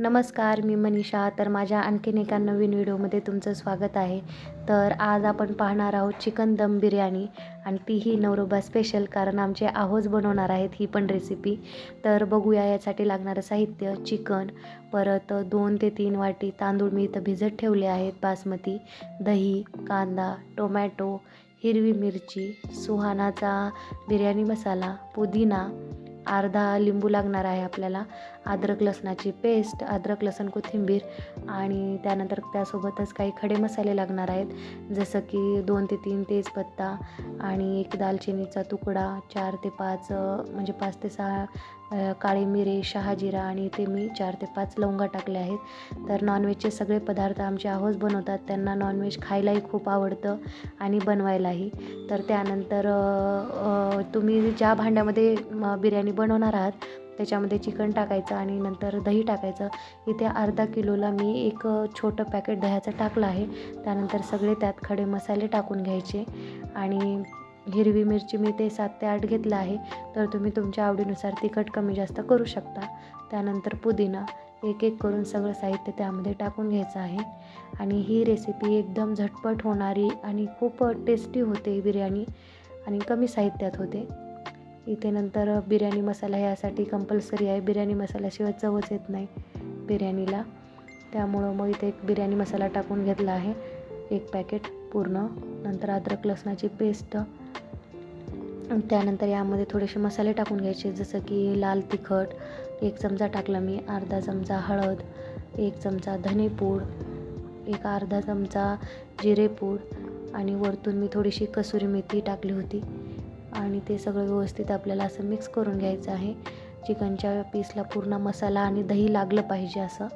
नमस्कार मी मनीषा. तर माझ्या आणखीन एका नवीन व्हिडिओमध्ये तुमचं स्वागत आहे. तर आज आपण पाहणार आहोत चिकन दम बिर्याणी आणि तीही नवरोबा स्पेशल कारण आमचे आहोज बनवणार आहेत ही पण रेसिपी तर बघूया यासाठी लागणारं साहित्य चिकन परत दोन ते तीन वाटी तांदूळ मी इथं भिजत ठेवले आहेत बासमती दही कांदा टोमॅटो हिरवी मिरची सुहानाचा बिर्याणी मसाला पुदिना अर्धा लिंबू लागणार आहे आपल्याला. अद्रक लसणाची पेस्ट अद्रक लसण कोथिंबीर आणि त्यानंतर त्यासोबतच काही खडे मसाले लागणार आहेत. जसं की दोन ते तीन तेजपत्ता आणि एक दालचिनीचा तुकडा चार ते पाच म्हणजे पाच ते सहा काळी मिरे शहाजिरा आणि ते मी चार ते पाच लवंगा टाकले आहेत. तर नॉनव्हेजचे सगळे पदार्थ आमचे आहोस बनवतात. त्यांना नॉनव्हेज खायलाही खूप आवडतं आणि बनवायलाही. तर त्यानंतर तुम्ही ज्या भांड्यामध्ये बिर्याणी बनवणार आहात त्याच्यामध्ये चिकन टाकायचं आणि नंतर दही टाकायचं. इथे अर्धा किलोला मी एक छोटं पॅकेट दह्याचं टाकलं आहे. त्यानंतर सगळे त्यात खडे मसाले टाकून घ्यायचे. आणि हिरवी मिरची मी ते सात ते आठ घेतलं आहे. तर तुम्ही तुमच्या आवडीनुसार तिखट कमी जास्त करू शकता. त्यानंतर पुदिना एक एक करून सगळं साहित्य त्यामध्ये टाकून घ्यायचं आहे. आणि ही रेसिपी एकदम झटपट होणारी आणि खूप टेस्टी होते बिर्याणी आणि कमी साहित्यात होते. इथे नंतर बिर्याणी मसाला ह्यासाठी कंपल्सरी आहे. बिर्याणी मसाल्याशिवाय चवच येत नाही बिर्याणीला. त्यामुळं मग इथे एक बिर्याणी मसाला टाकून घेतला आहे. एक पॅकेट पूर्ण. नंतर अद्रक लसणाची पेस्ट त्यानंतर यामध्ये थोडेसे मसाले टाकून घ्यायचे. जसं की लाल तिखट एक चमचा टाकला मी अर्धा चमचा हळद एक चमचा धनेपूड एक अर्धा चमचा जिरेपूड आणि वरतून मी थोडीशी कसुरी मेथी टाकली होती. आणि ते सगळं व्यवस्थित आपल्याला असं मिक्स करून घ्यायचं आहे. चिकनच्या पीसला पूर्ण मसाला आणि दही लागलं पाहिजे असं.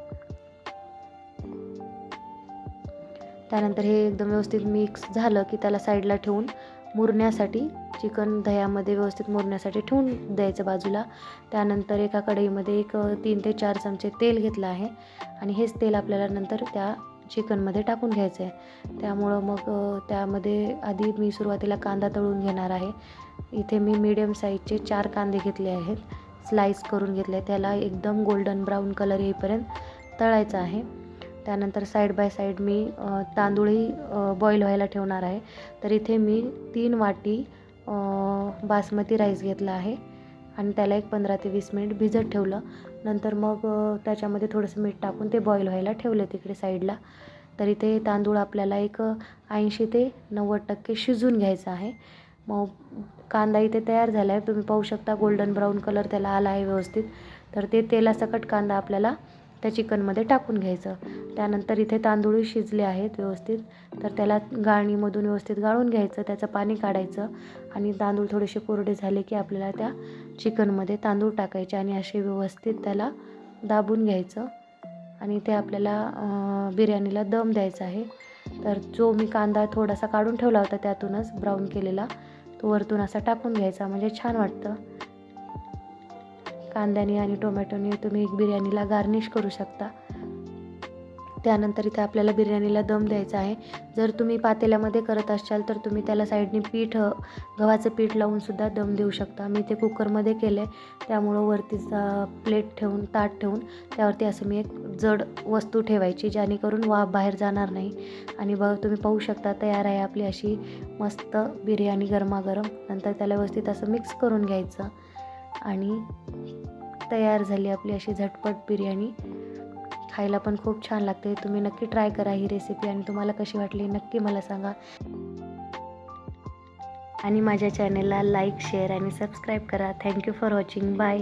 त्यानंतर हे एकदम व्यवस्थित मिक्स झालं की त्याला साईडला ठेवून मुरण्यासाठी चिकन दह्यामध्ये व्यवस्थित मुरण्यासाठी ठेवून द्यायचं बाजूला. त्यानंतर एका कढईमध्ये एक तीन ते चार चमचे तेल घेतलं आहे. आणि हेच तेल आपल्याला नंतर त्या चिकनमध्ये टाकून घ्यायचं आहे त्यामुळं मग त्यामध्ये आधी मी सुरुवातीला कांदा तळून घेणार आहे. इथे मी मीडियम साईजचे चार कांदे घेतले आहेत. स्लाईस करून घेतले. त्याला एकदम गोल्डन ब्राऊन कलर येईपर्यंत तळायचं आहे. त्यानंतर साईड बाय साईड मी तांदूळही बॉईल व्हायला ठेवणार आहे. तर इथे मी तीन वाटी बासमती राईस घेतला आहे. आणि त्याला एक पंधरा ते वीस मिनिट भिजत ठेवलं. नंतर मग त्याच्यामध्ये थोडंसं मीठ टाकून ते बॉईल व्हायला ठेवलं तिकडे साईडला तर इथे तांदूळ आपल्याला एक ऐंशी ते नव्वद टक्के शिजून घ्यायचं आहे. मग कांदा इथे तयार झाला आहे तुम्ही पाहू शकता गोल्डन ब्राऊन कलर त्याला आला आहे व्यवस्थित. तर ते तेलासकट कांदा आपल्याला त्या चिकनमध्ये टाकून घ्यायचं. त्यानंतर इथे तांदूळ शिजले आहेत व्यवस्थित. तर त्याला गाळणीमधून व्यवस्थित गाळून घ्यायचं. त्याचं पाणी काढायचं. आणि तांदूळ थोडेसे कोरडे झाले की आपल्याला त्या चिकनमध्ये तांदूळ टाकायचे आणि असे व्यवस्थित त्याला दाबून घ्यायचं. आणि ते आपल्याला बिर्याणीला दम द्यायचा आहे. तर जो मी कांदा थोडासा काढून ठेवला होता त्यातूनच ब्राऊन केलेला तो वरतून असा टाकून घ्यायचा. म्हणजे छान वाटतं. कांद्याने आणि टोमॅटोने तुम्ही एक बिर्याणीला गार्निश करू शकता. त्यानंतर इथे आपल्याला बिर्याणीला दम द्यायचा आहे. जर तुम्ही पातेल्यामध्ये करत असाल तर तुम्ही त्याला साईडने पीठ गव्हाचं पीठ लावूनसुद्धा दम देऊ शकता. मी ते कुकरमध्ये केलं आहे त्यामुळं वरती प्लेट ठेवून ताट ठेवून त्यावरती असं मी एक जड वस्तू ठेवायची जेणेकरून वाफ बाहेर जाणार नाही. आणि बघ तुम्ही पाहू शकता तयार आहे आपली अशी मस्त बिर्याणी गरमागरम. नंतर त्याला व्यवस्थित असं मिक्स करून घ्यायचं. आणि तयार झाली आपली अशी झटपट बिर्याणी. खायला पण खूप छान लागते. तुम्ही नक्की ट्राय करा ही रेसिपी आणि तुम्हाला कशी वाटली नक्की मला सांगा. आणि माझ्या चॅनलला लाईक शेअर आणि सबस्क्राईब करा. Thank you for watching bye